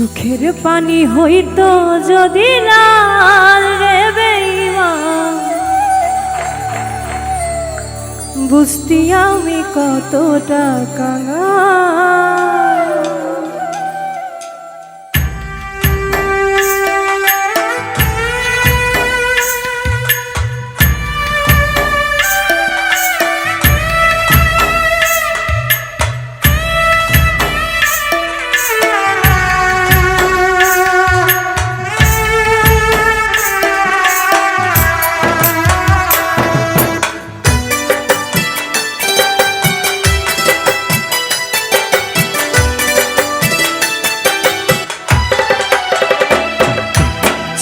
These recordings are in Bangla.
চোখের পানি হইত যদি লাল রে বুঝতি আমি কতটা কাঙাল।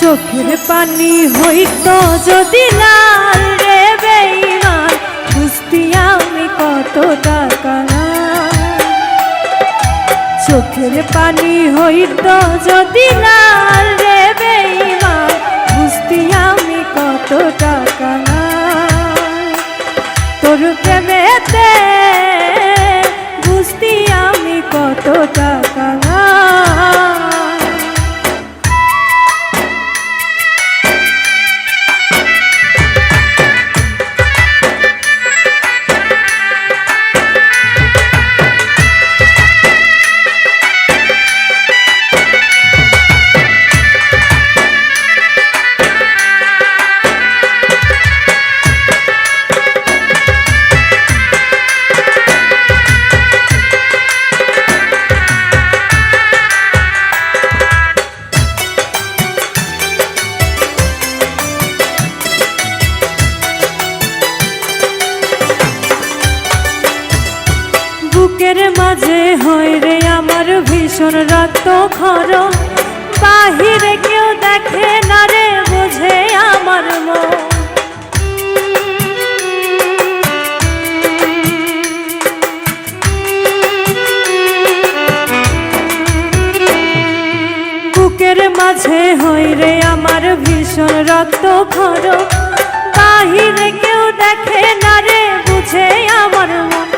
চোখের পানি হইত যদি লাল রে বেইমান, বুঝতি আমি কত টাকা চোখের পানি হইত যদি লাল রে বেইমান, বুঝতি আমি কত বুকের মাঝে হয় রে আমার ভীষণ রক্ত খর বাহিরে কেউ দেখে না রে, বুঝে আমার মন। বুকের মাঝে হয় রে আমার ভীষণ রক্ত খর বাহিরে কেউ দেখে না রে, বুঝে আমার মন।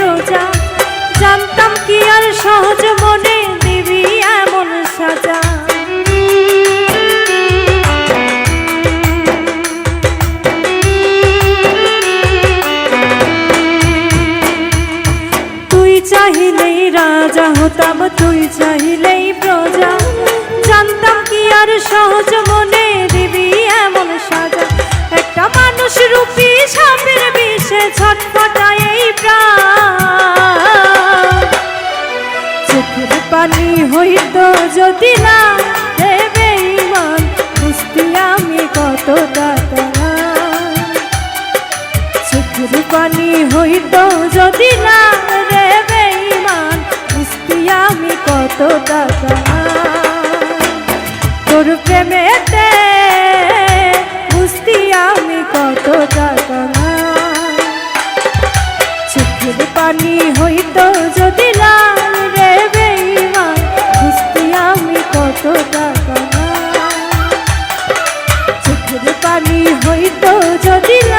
প্রজা জানতাম কি আর সহজ মনে দিবি এমন সাজা। তুই চাহিলেই রাজা হতাম, তুই চাহিলেই হইত যদি না হে বেঈমান বুঝতি আমি কত চোখের পানি হইত যদি না রে বেঈমান বুঝতি আমি কত টাকা তোর প্রেমেতে বুঝতি আমি কত চোখের পানি হইত যদি লাল হইত যদি